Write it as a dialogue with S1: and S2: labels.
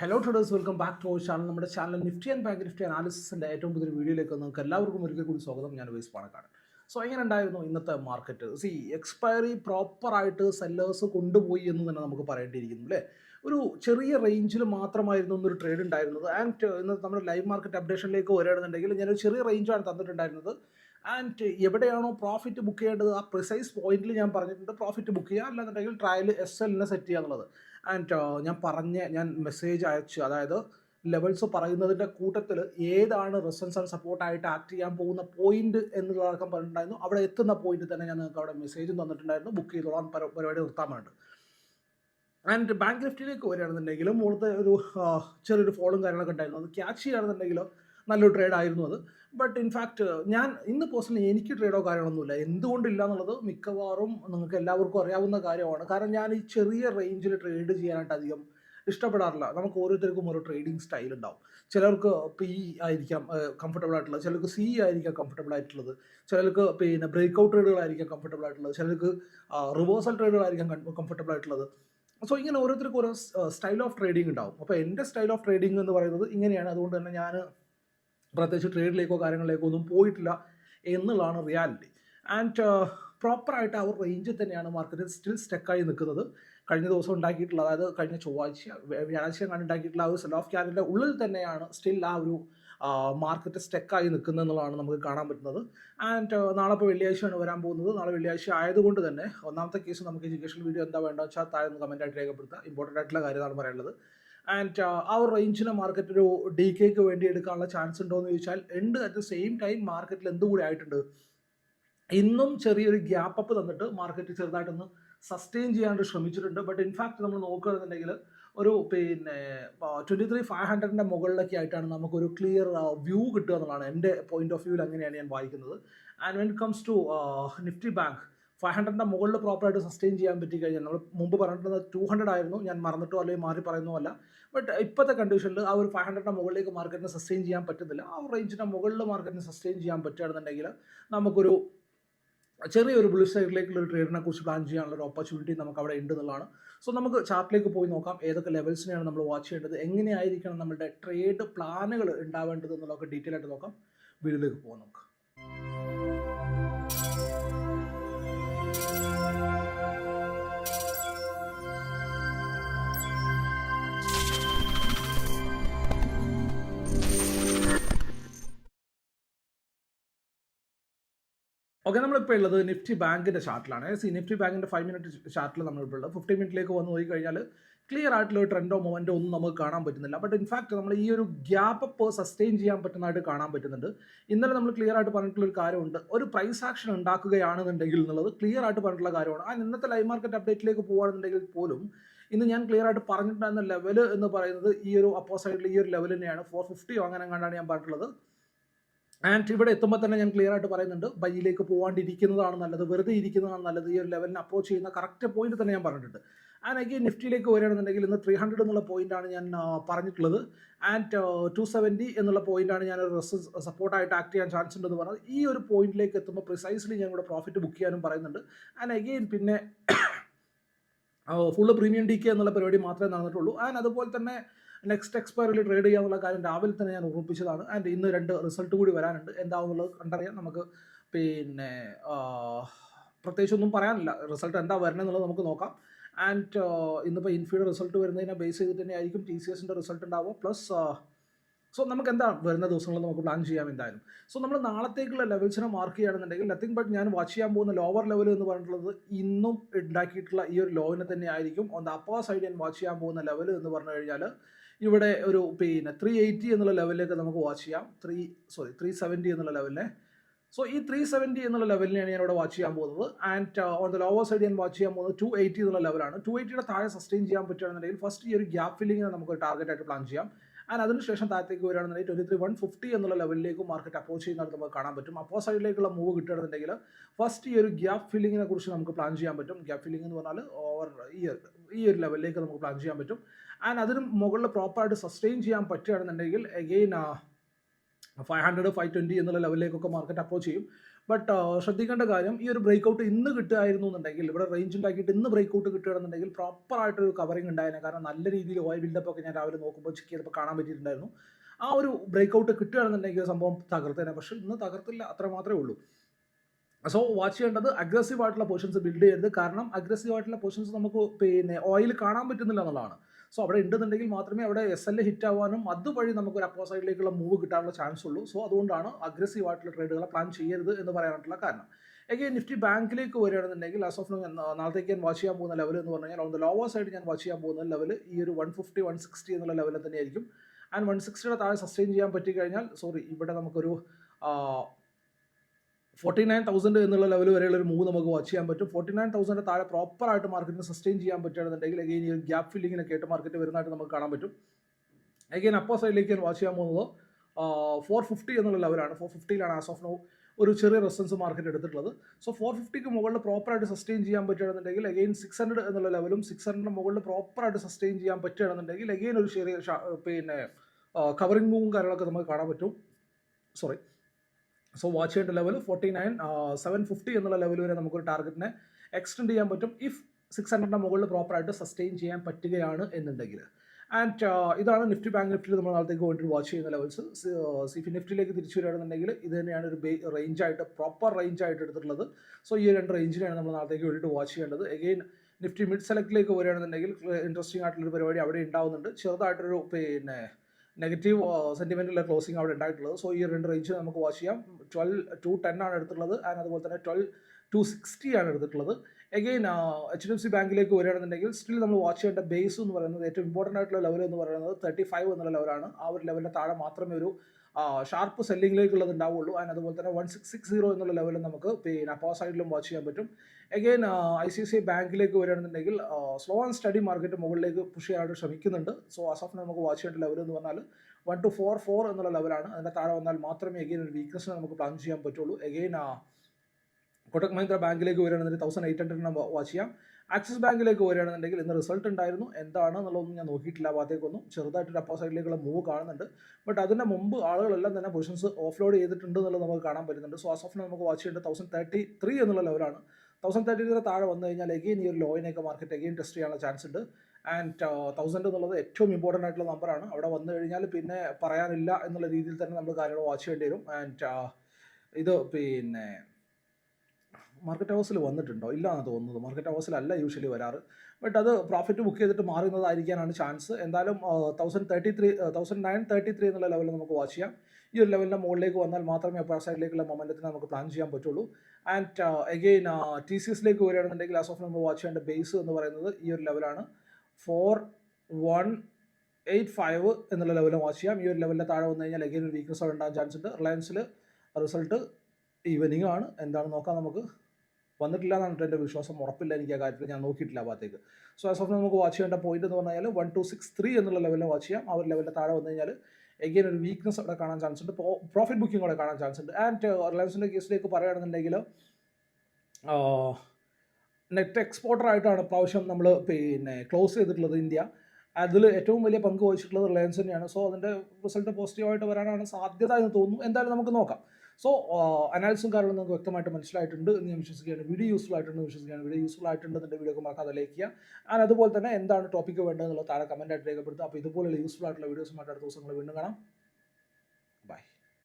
S1: Hello traders welcome back to our channel നമ്മുടെ channel Nifty and bank Nifty അനാലിസിന്റെ ഏറ്റവും പുതിയ വീഡിയോയിലേക്ക് നമുക്ക് എല്ലാവർക്കും ഒരിക്കൽ കൂടി സ്വാഗതം. ഞാൻ വൈസ് പാണക്കാട് സോ എങ്ങനെ ഉണ്ടായിരുന്നു ഇന്നത്തെ മാർക്കറ്റ് സി എക്സ്പയറി പ്രോപ്പറായിട്ട് സെല്ലേഴ്സ് കൊണ്ടുപോയി എന്ന് തന്നെ നമുക്ക് പറയേണ്ടിയിരിക്കുന്നു അല്ലേ? ഒരു ചെറിയ റേഞ്ചിൽ മാത്രമായിരുന്നു ഇന്നൊരു ട്രേഡ് ഉണ്ടായിരുന്നത്. ആൻഡ് ഇന്ന് നമ്മുടെ ലൈവ് മാർക്കറ്റ് അപ്ഡേഷനിലേക്ക് വരികയാണെന്നുണ്ടെങ്കിൽ ഞാനൊരു ചെറിയ റേഞ്ചാണ് തന്നിട്ടുണ്ടായിരുന്നത്. ആൻഡ് എവിടെയാണോ പ്രോഫിറ്റ് ബുക്ക് ചെയ്യേണ്ടത്? ആ പ്രിസൈസ് പോയിന്റിൽ ഞാൻ പറഞ്ഞിട്ടുണ്ട്. പ്രോഫിറ്റ് ബുക്ക് ചെയ്യുക അല്ലാന്നുണ്ടെങ്കിൽ ട്രയൽ എസ് എല്ലിനെ സെറ്റ് ചെയ്യുക എന്നുള്ളത്. ആൻഡ് ഞാൻ പറഞ്ഞ ഞാൻ മെസ്സേജ് അയച്ചു. അതായത് ലെവൽസ് പറയുന്നതിന്റെ കൂട്ടത്തിൽ ഏതാണ് റെസൻസ് ആൻഡ് സപ്പോർട്ടായിട്ട് ആക്ട് ചെയ്യാൻ പോകുന്ന പോയിന്റ് എന്നുള്ളതടക്കം പറഞ്ഞിട്ടുണ്ടായിരുന്നു. അവിടെ എത്തുന്ന പോയിന്റ് തന്നെ ഞാൻ നിങ്ങൾക്ക് അവിടെ മെസ്സേജും തന്നിട്ടുണ്ടായിരുന്നു. ബുക്ക് ചെയ്തോളാം പര- പരിപാടി നിർത്താൻ വേണ്ടി ആൻഡ് ബാങ്ക് നിഫ്റ്റിയിലേക്ക് വരികയാണെന്നുണ്ടെങ്കിലും മുകളിലത്തെ ഒരു ചെറിയൊരു ഫോളും കാര്യങ്ങളൊക്കെ ഉണ്ടായിരുന്നു. അത് ക്യാച്ച് ചെയ്യുകയാണെന്നുണ്ടെങ്കിലും നല്ലൊരു ട്രേഡ് ആയിരുന്നു അത്. ബട്ട് ഇൻഫാക്റ്റ് ഞാൻ ഇന്ന് പേഴ്സണലി എനിക്ക് ട്രേഡോ കാര്യങ്ങളൊന്നുമില്ല. എന്തുകൊണ്ടില്ല എന്നുള്ളത് മിക്കവാറും നിങ്ങൾക്ക് എല്ലാവർക്കും അറിയാവുന്ന കാര്യമാണ്. കാരണം ഞാൻ ഈ ചെറിയ റേഞ്ചിൽ ട്രേഡ് ചെയ്യാനായിട്ട് അധികം ഇഷ്ടപ്പെടാറില്ല. നമുക്ക് ഓരോരുത്തർക്കും ഓരോ ട്രേഡിംഗ് സ്റ്റൈൽ ഉണ്ടാവും. ചിലർക്ക് പി ആയിരിക്കാം കംഫർട്ടബിൾ ആയിട്ടുള്ളത്. ചിലർക്ക് സി ആയിരിക്കാം കംഫർട്ടബിൾ ആയിട്ടുള്ളത്. ചിലർക്ക് പിന്നെ ബ്രേക്ക് ഔട്ട് ട്രേഡുകളായിരിക്കാം കംഫർട്ടബിൾ ആയിട്ടുള്ളത്. ചിലർക്ക് റിവേഴ്സൽ ട്രേഡുകളായിരിക്കാം കംഫർട്ടബിൾ ആയിട്ടുള്ളത്. സോ ഇങ്ങനെ ഓരോരുത്തർക്കും ഓരോ സ്റ്റൈൽ ഓഫ് ട്രേഡിംഗ് ഉണ്ടാവും. അപ്പോൾ എന്റെ സ്റ്റൈൽ ഓഫ് ട്രേഡിംഗ് എന്ന് പറയുന്നത് ഇങ്ങനെയാണ്. അതുകൊണ്ട് തന്നെ ഞാൻ പ്രത്യേകിച്ച് ട്രേഡിലേക്കോ കാര്യങ്ങളിലേക്കോ ഒന്നും പോയിട്ടില്ല എന്നുള്ളതാണ് റിയാലിറ്റി ആൻഡ് പ്രോപ്പറായിട്ട് ആ ഒരു റേഞ്ചിൽ തന്നെയാണ് മാർക്കറ്റ് സ്റ്റിൽ സ്റ്റക്കായി നിൽക്കുന്നത്. കഴിഞ്ഞ ദിവസം ഉണ്ടാക്കിയിട്ടുള്ള അതായത് കഴിഞ്ഞ ചൊവ്വാഴ്ച വ്യ- വ്യാഴാഴ്ച കണ്ട് ഉണ്ടാക്കിയിട്ടുള്ള ആ ഒരു സെൽ ഓഫ് ക്യാരിന്റെ ഉള്ളിൽ തന്നെയാണ് സ്റ്റിൽ ആ ഒരു മാർക്കറ്റ് സ്റ്റക്കായി നിൽക്കുന്നത് എന്നുള്ളതാണ് നമുക്ക് കാണാൻ പറ്റുന്നത്. ആൻഡ് നാളെ ഇപ്പോൾ വെള്ളിയാഴ്ചയാണ് വരാൻ പോകുന്നത്. നാളെ വെള്ളിയാഴ്ച ആയതുകൊണ്ട് തന്നെ ഒന്നാമത്തെ കേസ് നമുക്ക് എഡ്യൂക്കേഷൻ വീഡിയോ എന്താ വേണ്ടതെന്ന് വെച്ചാൽ താഴെ ഒന്ന് കമന്റായിട്ട് രേഖപ്പെടുത്തുക. ഇമ്പോർട്ടന്റ് ആയിട്ടുള്ള കാര്യമാണ് പറയാനുള്ളത്. ആൻഡ് ആ ഒരു റേഞ്ചിനെ മാർക്കറ്റ് ഒരു ഡി കെക്ക് വേണ്ടി എടുക്കാനുള്ള ചാൻസ് ഉണ്ടോ എന്ന് ചോദിച്ചാൽ ഉണ്ട്. അറ്റ് ദ സെയിം ടൈം മാർക്കറ്റിൽ എന്തുകൂടി ആയിട്ടുണ്ട്? ഇന്നും ചെറിയൊരു ഗ്യാപ്പ് അപ്പ് തന്നിട്ട് മാർക്കറ്റ് ചെറുതായിട്ടൊന്ന് സസ്റ്റെയിൻ ചെയ്യാനായിട്ട് ശ്രമിച്ചിട്ടുണ്ട്. ബട്ട് ഇൻഫാക്ട് നമ്മൾ നോക്കുകയാണെന്നുണ്ടെങ്കിൽ ഒരു പിന്നെ ട്വന്റി ത്രീ ഫൈവ് ഹൺഡ്രഡിന്റെ മുകളിലൊക്കെ ആയിട്ടാണ് നമുക്കൊരു ക്ലിയർ വ്യൂ കിട്ടുക എന്നുള്ളതാണ്. എന്റെ പോയിന്റ് ഓഫ് വ്യൂവിൽ അങ്ങനെയാണ് ഞാൻ വായിക്കുന്നത്. And when it comes to Nifty bank five ഹൺഡ്രഡിന്റെ മുകളിൽ പ്രോപ്പറായിട്ട് സസ്റ്റെയിൻ ചെയ്യാൻ പറ്റി കഴിഞ്ഞാൽ നമ്മൾ മുമ്പ് പറഞ്ഞിട്ടുള്ളത് ടു ഹൺഡ്രഡ് ആയിരുന്നു ഞാൻ മറന്നിട്ടോ അല്ലെങ്കിൽ മാറി പറയുന്നോ അല്ല. ബട്ട് ഇപ്പോഴത്തെ കണ്ടീഷനിൽ ആ ഒരു ഫൈവ് ഹൺഡ്രഡിന്റെ മുകളിലേക്ക് മാർക്കറ്റിന് സസ്റ്റെയിൻ ചെയ്യാൻ പറ്റുന്നില്ല ആ റേഞ്ചിന്റെ മുകളിൽ മാർക്കറ്റിന് സസ്റ്റെയിൻ ചെയ്യാൻ പറ്റുകയാണെന്നുണ്ടെങ്കിൽ നമുക്കൊരു ചെറിയൊരു ബുള്ളി സൈഡിലേക്കുള്ള ഒരു ട്രേഡിനെ കുറിച്ച് പ്ലാൻ ചെയ്യാനുള്ള ഒരു ഓപ്പർച്യൂണിറ്റി നമുക്ക് അവിടെ ഉണ്ട് എന്നുള്ളതാണ്. സോ നമുക്ക് ചാർട്ടിലേക്ക് പോയി നോക്കാം. ഏതൊക്കെ ലെവൽസിനെയാണ് നമ്മൾ വാച്ച് ചെയ്യേണ്ടത്? എങ്ങനെയായിരിക്കണം നമ്മുടെ ട്രേഡ് പ്ലാനുകൾ ഉണ്ടാവേണ്ടത് എന്നുള്ളതൊക്കെ ഡീറ്റെയിൽ ആയിട്ട് നോക്കാം. വീഡിയോയിലേക്ക് പോകാം നമുക്ക്. ഓക്കെ നമ്മളിപ്പോൾ ഉള്ളത് നിഫ്റ്റി ബാങ്കിന്റെ ചാർട്ടിലാണ് സി നിഫ്റ്റി ബാങ്കിന്റെ ഫൈവ് മിനിറ്റ് ചാർട്ടിൽ നമ്മളിപ്പോൾ ഉള്ളത്. ഫിഫ്റ്റി മിനിറ്റിലേക്ക് വന്ന് പോയി കഴിഞ്ഞാൽ ക്ലിയർ ആയിട്ടുള്ള ട്രെൻഡോ മൊമെന്റോ ഒന്നും നമുക്ക് കാണാൻ പറ്റുന്നില്ല. ബട്ട് ഇൻഫാക്ട് നമ്മൾ ഈ ഒരു ഗ്യാപ്പ് അപ്പ് സസ്റ്റെയിൻ ചെയ്യാൻ പറ്റുന്നതായിട്ട് കാണാൻ പറ്റുന്നുണ്ട്. ഇന്നലെ നമ്മൾ ക്ലിയർ ആയിട്ട് പറഞ്ഞിട്ടുള്ള ഒരു കാര്യമുണ്ട്. ഒരു പ്രൈസ് ആക്ഷൻ ഉണ്ടാക്കുകയാണെന്നുണ്ടെങ്കിൽ എന്നുള്ളത് ക്ലിയർ ആയിട്ട് പറഞ്ഞിട്ടുള്ള കാര്യമാണ്. ആ ഇന്നത്തെ ലൈവ് മാർക്കറ്റ് അപ്ഡേറ്റിലേക്ക് പോകുകയാണെന്നുണ്ടെങ്കിൽ പോലും ഇന്ന് ഞാൻ ക്ലിയർ ആയിട്ട് പറഞ്ഞിട്ടുണ്ടായിരുന്ന ലെവൽ എന്ന് പറയുന്നത് ഈ ഒരു അപ്പോ സൈഡിൽ ഈ ഒരു ലെവൽ തന്നെയാണ്. ഫോർ ഫിഫ്റ്റിയോ അങ്ങനെ കണ്ടാണ് ഞാൻ പറഞ്ഞിട്ടുള്ളത്. ആൻഡ് ഇവിടെ എത്തുമ്പോൾ തന്നെ ഞാൻ ക്ലിയർ ആയിട്ട് പറയുന്നുണ്ട് ബൈയിലേക്ക് പോകാണ്ടിരിക്കുന്നതാണ് നല്ലത് വെറുതെ ഇരിക്കുന്നതാണ് നല്ലത് ഈ ഒരു ലെവലിന് അപ്രോച്ച് ചെയ്യുന്ന കറക്റ്റ് പോയിന്റ് തന്നെ ഞാൻ പറഞ്ഞിട്ടുണ്ട്. ആൻഡ് അഗെയിൻ നിഫ്റ്റിയിലേക്ക് വരികയാണെന്നുണ്ടെങ്കിൽ ഇന്ന് ത്രീ ഹൺഡ്രഡ് എന്നുള്ള പോയിന്റാണ് ഞാൻ പറഞ്ഞിട്ടുള്ളത്. ആൻഡ് ടു സെവന്റി എന്നുള്ള പോയിന്റാണ് ഞാൻ സപ്പോർട്ടായിട്ട് ആക്ട് ചെയ്യാൻ ചാൻസ് ഉണ്ടെന്ന് പറഞ്ഞത്. ഈ ഒരു പോയിന്റിലേക്ക് എത്തുമ്പോൾ പ്രിസൈസ്ലി ഞാൻ ഇവിടെ പ്രോഫിറ്റ് ബുക്ക് ചെയ്യാനും പറയുന്നുണ്ട്. ആൻഡ് അഗെയിൻ പിന്നെ ഫുള്ള് പ്രീമിയം ഡി കെ എന്നുള്ള പരിപാടി മാത്രമേ നടന്നിട്ടുള്ളൂ. ആൻഡ് അതുപോലെ തന്നെ നെക്സ്റ്റ് എക്സ്പയറിൽ ട്രേഡ് ചെയ്യാനുള്ള കാര്യം രാവിലെ തന്നെ ഞാൻ ഉറപ്പിച്ചതാണ്. ആൻഡ് ഇന്ന് രണ്ട് റിസൾട്ട് കൂടി വരാനുണ്ട്. എന്താവുന്നുള്ളത് കണ്ടറിയാം. നമുക്ക് പിന്നെ പ്രത്യേകിച്ച് ഒന്നും പറയാനില്ല. റിസൾട്ട് എന്താ വരണം എന്നുള്ളത് നമുക്ക് നോക്കാം. ആൻഡ് ഇന്നിപ്പോൾ ഇൻഫിയുടെ റിസൾട്ട് വരുന്നതിനെ ബേസ് ചെയ്തിട്ട് തന്നെ ആയിരിക്കും ടി സി എസിന്റെ റിസൾട്ട് ഉണ്ടാവുക. പ്ലസ് സോ നമുക്ക് എന്താ വരുന്ന ദിവസങ്ങളിൽ നമുക്ക് പ്ലാൻ ചെയ്യാം എന്തായാലും. സോ നമ്മൾ നാളത്തേക്കുള്ള ലെവൽസിനെ മാർക്ക് ചെയ്യുകയാണെന്നുണ്ടെങ്കിൽ നത്തിങ് ബട്ട് ഞാൻ വാച്ച് ചെയ്യാൻ പോകുന്ന ലോവർ ലെവൽ എന്ന് പറഞ്ഞിട്ടുള്ളത് ഇന്നും ഉണ്ടാക്കിയിട്ടുള്ള ഈ ഒരു ലോവിനെ തന്നെ ആയിരിക്കും ഓൺ ദ അപ്പർ സൈഡ് ഞാൻ വാച്ച് ചെയ്യാൻ പോകുന്ന ലെവൽ എന്ന് പറഞ്ഞു കഴിഞ്ഞാൽ ഇവിടെ ഒരു പിന്നെ ത്രീ എയ്റ്റി എന്നുള്ള ലെവലിലേക്ക് നമുക്ക് വാച്ച് ചെയ്യാം. ത്രീ സോറി ത്രീ സെവന്റി എന്നുള്ള ലെവലിനെ സോ ഈ ത്രീ സെവന്റി എന്നുള്ള ലെവലിനെയാണ് ഞാൻ ഇവിടെ വാച്ച് ചെയ്യാൻ പോകുന്നത്. And on the lower side ഞാൻ വാച്ച് ചെയ്യാൻ പോകുന്നത് ടു എയ്റ്റി എന്നുള്ള ലെവലാണ് ടു എയ്റ്റിയുടെ താഴെ സസ്റ്റെയിൻ ചെയ്യാൻ പറ്റുകയാണെന്നുണ്ടെങ്കിൽ ഫസ്റ്റ് ഈ ഒരു ഗ്യാപ്പ് ഫില്ലിങ്ങിനെ നമുക്ക് ടാർഗറ്റ് ആയിട്ട് പ്ലാൻ ചെയ്യാം. ആൻഡ് അതിനുശേഷം താഴത്തേക്ക് വരികയാണെന്നുണ്ടെങ്കിൽ ട്വന്റി ത്രീ വൺ ഫിഫ്റ്റി എന്നുള്ള ലെവലിലേക്ക് മാർക്കറ്റ് അപ്രോച്ച് ചെയ്യുന്നത് നമുക്ക് കാണാൻ പറ്റും. അപ്പോ സൈഡിലേക്കുള്ള മൂവ് കിട്ടുകയാണെന്നുണ്ടെങ്കിൽ ഫസ്റ്റ് ഈ ഒരു ഗ്യാപ്പ് ഫില്ലിങ്ങിനെ കുറിച്ച് നമുക്ക് പ്ലാൻ ചെയ്യാൻ പറ്റും. ഗ്യാപ്പ് ഫില്ലിംഗ് എന്ന് പറഞ്ഞാൽ ഓവർ ഇയർ ഈ ഒരു ലെവലിലേക്ക് നമുക്ക് പ്ലാൻ ചെയ്യാൻ പറ്റും. ആൻഡ് അതിന് മുകളിൽ പ്രോപ്പറായിട്ട് സസ്റ്റെയിൻ ചെയ്യാൻ പറ്റുകയാണെന്നുണ്ടെങ്കിൽ again five hundred five twenty എന്നുള്ള ലെവലിലേക്കൊക്കെ മാർക്കറ്റ് അപ്രോച്ച് ചെയ്യും. ബട്ട് ശ്രദ്ധിക്കേണ്ട കാര്യം ഈ ഒരു ബ്രേക്ക് ഔട്ട് ഇന്ന് കിട്ടുകയായിരുന്നു എന്നുണ്ടെങ്കിൽ ഇവിടെ റേഞ്ച് ഉണ്ടാക്കിയിട്ട് ഇന്ന് ബ്രേക്ക് ഔട്ട് കിട്ടുകയാണെന്നുണ്ടെങ്കിൽ പ്രോപ്പർ ആയിട്ടൊരു കവറിങ് ഉണ്ടായിരുന്നു കാരണം നല്ല രീതിയിൽ ഓയിൽ ബിൽഡപ്പ് ഒക്കെ ഞാൻ രാവിലെ നോക്കുമ്പോൾ ചെക്ക് ചെയ്തപ്പോൾ കാണാൻ പറ്റിയിട്ടുണ്ടായിരുന്നു. ആ ഒരു ബ്രേക്ക് ഔട്ട് കിട്ടുകയാണെന്നുണ്ടെങ്കിൽ സംഭവം തകർത്തേനെ. പക്ഷേ ഇന്ന് തകർത്തില്ല. അത്ര മാത്രമേ ഉള്ളൂ. സോ വാച്ച് ചെയ്യേണ്ടത് അഗ്രസീവ് ആയിട്ടുള്ള പൊസിഷൻസ് ബിൽഡ് ചെയ്യരുത്. കാരണം അഗ്രസീവ് ആയിട്ടുള്ള പൊസിഷൻസ് നമുക്ക് പിന്നെ ഓയിൽ കാണാൻ പറ്റുന്നില്ല എന്നുള്ളതാണ്. സോ അവിടെ ഉണ്ടെന്നുണ്ടെങ്കിൽ മാത്രമേ അവിടെ എസ് എൽ ഹിറ്റ് ആവാനും അതുവഴി നമുക്ക് ഒരു അപ്പോ സൈഡിലേക്കുള്ള മൂവ് കിട്ടാനുള്ള ചാൻസ് ഉള്ളൂ. സോ അതുകൊണ്ടാണ് അഗ്രസീവ് ആയിട്ടുള്ള ട്രേഡുകളെ പ്ലാൻ ചെയ്യരുത് എന്ന് പറയാനായിട്ടുള്ള കാരണം. എഗെയിൻ നിഫ്റ്റി ബാങ്കിലേക്ക് വരികയാണെന്നുണ്ടെങ്കിൽ ആസ് ഓഫ് നാളത്തേക്ക് ഞാൻ വാച്ച് ചെയ്യാൻ പോകുന്ന ലെവൽ എന്ന് പറഞ്ഞു കഴിഞ്ഞാൽ ഓൺ ദ ലോവർ സൈഡ് ഞാൻ വാച്ച് ചെയ്യാൻ പോകുന്ന ലെവൽ ഈ ഒരു വൺ ഫിഫ്റ്റി വൺ സിക്സ്റ്റി എന്നുള്ള ലെവലിൽ തന്നെയായിരിക്കും. ആൻഡ് വൺ സിക്സ്റ്റിയുടെ താഴെ സസ്റ്റെയിൻ ചെയ്യാൻ പറ്റി കഴിഞ്ഞാൽ സോറി ഇവിടെ നമുക്കൊരു ഫോർട്ടി നയൻ തൗസൻഡ് എന്നുള്ള ലെവൽ വരെയുള്ള ഒരു മൂവ് നമുക്ക് വാച്ച് ചെയ്യാൻ പറ്റും. ഫോർട്ടി നയൻ തൗസൻഡ് താഴെ പ്രോപ്പർ ആയിട്ട് മാർക്കറ്റിന് സസ്റ്റെയിൻ ചെയ്യാൻ പറ്റുകയാണെന്നുണ്ടെങ്കിൽ അഗെയിൻ ഈ ഗ്യാപ്പ് ഫില്ലിങ്ങിനൊക്കെ കേട്ട് മാർക്കറ്റ് വരുന്നതായിട്ട് നമുക്ക് കാണാൻ പറ്റും. അഗെയിൻ അപ്പർ സൈഡിലേക്ക് ഞാൻ വാച്ച് ചെയ്യാൻ പോകുന്നത് ഫോർ ഫിഫ്റ്റി എന്നുള്ള ലെവലാണ് ഫോർ ഫിഫ്റ്റിയിലാണ് ആസ് ഓഫ് നോ ഒരു ചെറിയ റെസ്റ്റൻസ് മാർക്കറ്റ് എടുത്തിട്ടുള്ളത്. സോ ഫോർ ഫിഫ്റ്റിക്ക് മുകളിൽ പ്രോപ്പറായിട്ട് സസ്റ്റെയിൻ ചെയ്യാൻ പറ്റുകയാണെന്നുണ്ടെങ്കിൽ അഗെയിൻ സിക്സ് ഹൺഡ്രഡ് എന്നുള്ള ലെവലും സിക്സ് ഹൺഡ്രഡിന് മുകളിൽ പ്രോപ്പറായിട്ട് സസ്റ്റെയിൻ ചെയ്യാൻ പറ്റുകയാണെന്നുണ്ടെങ്കിൽ അഗെയിൻ ഒരു ചെറിയ പിന്നെ കവറിംഗ് മൂവും കാര്യങ്ങളൊക്കെ നമുക്ക് കാണാൻ പറ്റും. സോറി സോ വാച്ച് ചെയ്യേണ്ട level forty nine seven fifty എന്നുള്ള ലെവൽ വരെ നമുക്കൊരു ടാർഗറ്റിനെ എക്സ്റ്റെൻഡ് ചെയ്യാൻ പറ്റും ഇഫ് സിക്സ് ഹൺഡ്രഡിന്റെ മുകളിൽ പ്രോപ്പറായിട്ട് സസ്റ്റെയിൻ ചെയ്യാൻ പറ്റുകയാണ് എന്നുണ്ടെങ്കിൽ. ആൻഡ് ഇതാണ് നിഫ്റ്റി ബാങ്ക് നിഫ്റ്റിയിൽ നമ്മൾ നാളത്തേക്ക് വേണ്ടിയിട്ട് വാച്ച് ചെയ്യുന്ന ലെവൽസ് സിഫി നിഫ്റ്റിയിലേക്ക് തിരിച്ചു വരികയാണെന്നുണ്ടെങ്കിൽ ഇത് തന്നെയാണ് ഒരു ബേ റേഞ്ചായിട്ട് പ്രോപ്പർ റേഞ്ചായിട്ട് എടുത്തിട്ടുള്ളത്. സോ ഈ രണ്ട് റേഞ്ചിലാണ് നമ്മൾ നാളത്തേക്ക് വേണ്ടിയിട്ട് വാച്ച് ചെയ്യേണ്ടത്. എഗെയിൻ നിഫ്റ്റി മിഡ് സെലക്റ്റിലേക്ക് വരികയാണെന്നുണ്ടെങ്കിൽ ഇൻട്രസ്റ്റിംഗ് ആയിട്ടുള്ളൊരു പരിപാടി അവിടെ ഉണ്ടാവുന്നുണ്ട്. ചെറുതായിട്ടൊരു പിന്നെ നെഗറ്റീവ് സെന്റിമെന്റിലെ ക്ലോസിംഗ് അവിടെ ഉണ്ടായിട്ടുള്ളത്. സോ ഈ രണ്ട് റേഞ്ച് നമുക്ക് വാച്ച് ചെയ്യാം. ട്വൽവ് ടു ടെൻ ആണ് എടുത്തിട്ടുള്ളത്. ആൻഡ് അതുപോലെ തന്നെ ട്വൽവ് ടു സിക്സ്റ്റി ആണ് എടുത്തിട്ടുള്ളത്. Again H D F C ബാങ്കിലേക്ക് വരികയാണെന്നുണ്ടെങ്കിൽ സ്റ്റിൽ നമ്മൾ വാച്ച് ചെയ്യേണ്ട ബേസ് എന്ന് പറയുന്നത് ഏറ്റവും ഇമ്പോർട്ടന്റ് ആയിട്ടുള്ള ലെവൽ എന്ന് പറയുന്നത് തേർട്ടി ഫൈവ് എന്നുള്ള ലെവലാണ് ആ ഒരു ലെവലിന്റെ താഴെ മാത്രമേ ഒരു ഷാർപ്പ് സെല്ലിങ്ങിലേക്കുള്ളത് ഉണ്ടാവുള്ളൂ. ആൻഡ് അതുപോലെ തന്നെ വൺ സിക്സ് സിക്സ് സീറോ എന്നുള്ള ലെവലിൽ നമുക്ക് പിന്നെ അപ്പോ സൈഡിലും വാച്ച് ചെയ്യാൻ പറ്റും. എഗെയിൻ ഐ സി സി ബാങ്കിലേക്ക് വരികയാണെന്നുണ്ടെങ്കിൽ സ്ലോ ആൻഡ് സ്റ്റഡി മാർക്കറ്റ് മുകളിലേക്ക് പുഷ് ചെയ്യാനായിട്ട് ശ്രമിക്കുന്നുണ്ട്. സോ ഓഫ് നമുക്ക് വാച്ച് ചെയ്യേണ്ട ലെവൽ എന്ന് പറഞ്ഞാൽ വൺ ടു ഫോർ ഫോർ എന്നുള്ള ലെവലാണ് അതിന്റെ താഴെ വന്നാൽ മാത്രമേ എഗെയിൻ ഒരു വീക്ക്നെസ് നമുക്ക് പ്ലാൻ ചെയ്യാൻ പറ്റുള്ളൂ. എഗെയിൻ കൊട്ടക് മഹീന്ദ്ര ബാങ്കിലേക്ക് വരികയാണെന്നുണ്ടെങ്കിൽ തൗസൻഡ് എയ്റ്റ് ഹൺഡ്രഡിന് വാച്ച് ചെയ്യാം. ആക്സിസ് ബാങ്കിലേക്ക് വരികയാണെന്നുണ്ടെങ്കിൽ ഇന്ന് റിസൾട്ട് ഉണ്ടായിരുന്നു. എന്താണ് എന്നുള്ളതൊന്നും ഞാൻ നോക്കിയിട്ടില്ല. ഭാഗത്തേക്കൊന്നും ചെറുതായിട്ടൊരു അപ്പോ സൈഡിലേക്കുള്ള മൂവ് കാണുന്നുണ്ട്. ബട്ട് അതിന് മുമ്പ് ആളുകളെല്ലാം തന്നെ പൊസിഷൻസ് ഓഫ്ലോഡ് ചെയ്തിട്ടുണ്ട് എന്നുള്ളത് നമുക്ക് കാണാൻ പറ്റുന്നുണ്ട്. സോ ഓഫ് നമുക്ക് വാച്ച് ചെയ്യേണ്ടത് തൗസൻഡ് തേർട്ടി ത്രീ എന്നുള്ള ലെവലാണ് തൗസൻഡ് തേർട്ടി ത്രീ താഴെ വന്നു കഴിഞ്ഞാൽ എഗെയിൻ ഈ ഒരു ലോയിനൊക്കെ മാർക്കറ്റ് എഗെയിൻ ടെസ്റ്റ് ചെയ്യാനുള്ള ചാൻസ് ഉണ്ട്. ആൻഡ് തൗസൻഡ് എന്നുള്ളത് ഏറ്റവും ഇമ്പോർട്ടന്റ് ആയിട്ടുള്ള നമ്പറാണ് അവിടെ വന്നു കഴിഞ്ഞാൽ പിന്നെ പറയാനില്ല എന്നുള്ള രീതിയിൽ തന്നെ നമ്മൾ കാര്യങ്ങൾ വാച്ച് ചെയ്യേണ്ടി വരും. ആൻഡ് ഇത് പിന്നെ മാർക്കറ്റ് ഹൗസിൽ വന്നിട്ടുണ്ടോ? ഇല്ല എന്ന് തോന്നുന്നത് മാർക്കറ്റ് ഹൗസിലല്ല യൂഷ്വലി വരാറ്. ബട്ട് അത് പ്രോഫിറ്റ് ബുക്ക് ചെയ്തിട്ട് മാറുന്നതായിരിക്കാനാണ് ചാൻസ് എന്തായാലും thousand thirty three thousand nine thirty three എന്നുള്ള ലെവലിൽ നമുക്ക് വാച്ച് ചെയ്യാം. ഈ ഒരു ലെവലിന്റെ മുകളിലേക്ക് വന്നാൽ മാത്രമേ അപ്പർ സൈഡിലേക്കുള്ള മൊമെന്റത്തിന് നമുക്ക് പ്ലാൻ ചെയ്യാൻ പറ്റുള്ളൂ. ആൻഡ് എഗെയിൻ ടി സി എസിലേക്ക് വരികയാണെന്നുണ്ടെങ്കിൽ ആസ് ഓഫ് നമ്മൾ വാച്ച് ചെയ്യേണ്ട ബേസ് എന്ന് പറയുന്നത് ഈ ഒരു ലെവലാണ് ഫോർ വൺ എയ്റ്റ് ഫൈവ് എന്നുള്ള ലെവലിൽ വാച്ച് ചെയ്യാം. ഈ ഒരു ലെവലിന്റെ താഴെ വന്നു കഴിഞ്ഞാൽ എഗെയിൻ ഒരു വീക്ക്നസ് ഉണ്ടാകാൻ ചാൻസ് ഉണ്ട്. റിലയൻസിൽ റിസൾട്ട് ഈവനിങ് ആണ്. എന്താണ് നോക്കാം നമുക്ക്. വന്നിട്ടില്ല എന്നാണ് എന്റെ വിശ്വാസം. ഉറപ്പില്ല എനിക്ക് ആ കാര്യത്തിൽ. ഞാൻ നോക്കിയിട്ടില്ല ഭാഗത്തേക്ക്. സോ ആസ് ഓഫ് നമുക്ക് വാച്ച് ചെയ്യേണ്ട പോയിന്റ് എന്ന് പറഞ്ഞാൽ വൺ ടു സിക്സ് ത്രീ എന്നുള്ള ലെവലിൽ വാച്ച് ചെയ്യാം. ആ ഒരു ലെവലിന്റെ താഴെ വന്നു കഴിഞ്ഞാൽ എഗെയിൻ ഒരു വീക്ക്നെസ് അവിടെ കാണാൻ ചാൻസ് ഉണ്ട്. പ്രോഫിറ്റ് ബുക്കിംഗ് അവിടെ കാണാൻ ചാൻസ് ഉണ്ട്. ആൻഡ് റിലയൻസിന്റെ കേസിലേക്ക് പറയുകയാണെന്നുണ്ടെങ്കിൽ നെറ്റ് എക്സ്പോർട്ടർ ആയിട്ടാണ് പ്രാവശ്യം നമ്മൾ പിന്നെ ക്ലോസ് ചെയ്തിട്ടുള്ളത് ഇന്ത്യ. അതിൽ ഏറ്റവും വലിയ പങ്ക് വഹിച്ചിട്ടുള്ളത് റിലയൻസ് തന്നെയാണ്. സോ അതിന്റെ റിസൾട്ട് പോസിറ്റീവായിട്ട് വരാനാണ് സാധ്യത എന്ന് തോന്നുന്നു. എന്തായാലും നമുക്ക് നോക്കാം. സോ അനാലിസും കാര്യങ്ങളും നമുക്ക് വ്യക്തമായിട്ട് മനസ്സിലായിട്ടുണ്ട്. എന്ന് ഞാൻ വിശ്വസിക്കുകയാണ് വീഡിയോ യൂസ്ഫുൾ ആയിട്ടുണ്ട് വിശ്വസിക്കുകയാണ് വീഡിയോ യൂസ്ഫുൾ ആയിട്ടുണ്ട് എന്റെ വീഡിയോ മറക്കാതെ ലൈക്ക് ആൻഡ് അതുപോലെ തന്നെ എന്താണ് ടോപ്പിക്ക് വേണ്ടതെന്നുള്ള താഴെ കമന്റായിട്ട് രേഖപ്പെടുത്തുക. അപ്പോൾ ഇതുപോലുള്ള യൂസ്ഫുൾ ആയിട്ടുള്ള വീഡിയോസുമായിട്ട് അടുത്ത ദിവസങ്ങൾ വീണ്ടും കാണാം.